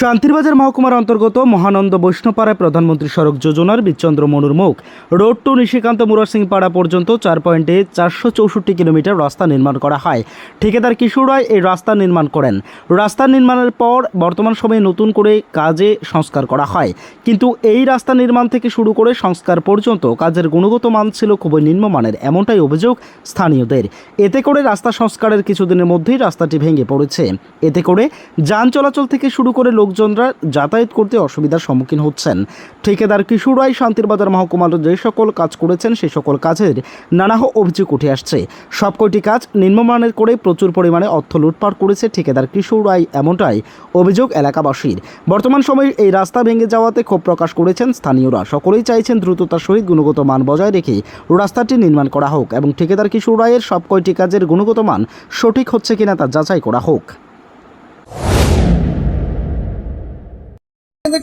শান্তিরবাজার মহকুমার অন্তর্গত মহানন্দ বৈষ্ণবপাড়ায় প্রধানমন্ত্রী সড়ক যোজনার বিচন্দ্র মনুর মুখ। রোড টু নিশিকান্ত মুরার পাড়া পর্যন্ত চার পয়েন্টে চারশো চৌষট্টি কিলোমিটার রাস্তা নির্মাণ করা হয়। ঠিকাদার কিশোর রায় এই রাস্তা নির্মাণ করেন। রাস্তা নির্মাণের পর বর্তমান সময়ে নতুন করে কাজে সংস্কার করা হয়। কিন্তু এই রাস্তা নির্মাণ থেকে শুরু করে সংস্কার পর্যন্ত কাজের গুণগত মান ছিল খুবই নিম্নমানের, এমনটাই অভিযোগ স্থানীয়দের। এতে করে রাস্তা সংস্কারের কিছুদিনের মধ্যেই রাস্তাটি ভেঙে পড়েছে। এতে করে যান চলাচল থেকে শুরু করে লোকজনরা যাতায়াত করতে অসুবিধার সম্মুখীন হচ্ছেন। ঠিকাদার কিশোর রায়, শান্তিরবাজার মহকুমার যে সকল কাজ করেছেন সেই সকল কাজের নানা অভিযোগ উঠে আসছে। সবকটি কাজ নিম্নমানের করে প্রচুর পরিমাণে অর্থ লুটপাট করেছে ঠিকাদার কিশোর রায় এমনটাই অভিযোগ এলাকাবাসীর। বর্তমান সময়ে এই রাস্তা ভেঙে যাওয়াতে ক্ষোভ প্রকাশ করেছেন স্থানীয়রা। সকলেই চাইছেন দ্রুততার সহিত গুণগত মান বজায় রেখে রাস্তাটি নির্মাণ করা হোক এবং ঠিকাদার কিশোর রায়ের সব কয়টি কাজের গুণগত মান সঠিক হচ্ছে কিনা তা যাচাই করা হোক।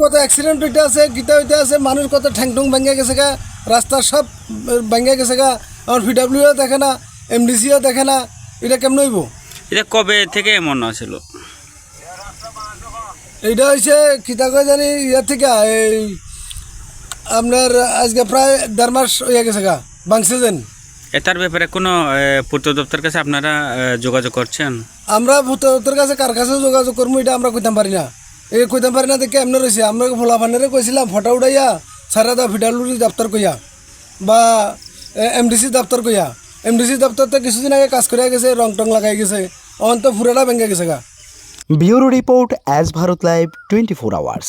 কত অ্যাক্সিডেন্ট হইতে আছে গীতা হইতে আছে মানুষ কত ঠ্যাংটুং ভেঙে গেছে গা রাস্তা সব ভেঙে গেছে গা আমার পিডাব্লিউও দেখে না এমডিসিও দেখে না এটা কেমন হইব? এটা কবে থেকে এমন ছিল এইটা হয়েছে কিতা কয় জানি ইয়ার থেকে এই আপনার আজকে প্রায় দেড় মাস হয়ে গেছে গা বাংছে যেন। এটার ব্যাপারে কোনো পূর্ত দপ্তর কাছে আপনারা যোগাযোগ করছেন? আমরা পূর্ত দপ্তর কাছে কার কাছে যোগাযোগ করব এটা আমরা কইতাম পারি না। এই কইতাম পারি না দেখে এমন রয়েছে আমরা ফোলা ফান্ডারে কইছিলাম, ফটা উঠাইয়া সারা দা ভিডালুরি দপ্তর কইয়া বা এমডিসি দপ্তর কইয়া। এমডিসি দপ্তর তো কিছুদিন আগে কাজ করিয়া গেছে, রং টং লাগাই গেছে অন্ত ফুরাটা ভেঙে গেছে গা। Bureau report as Bharat live twenty four hours.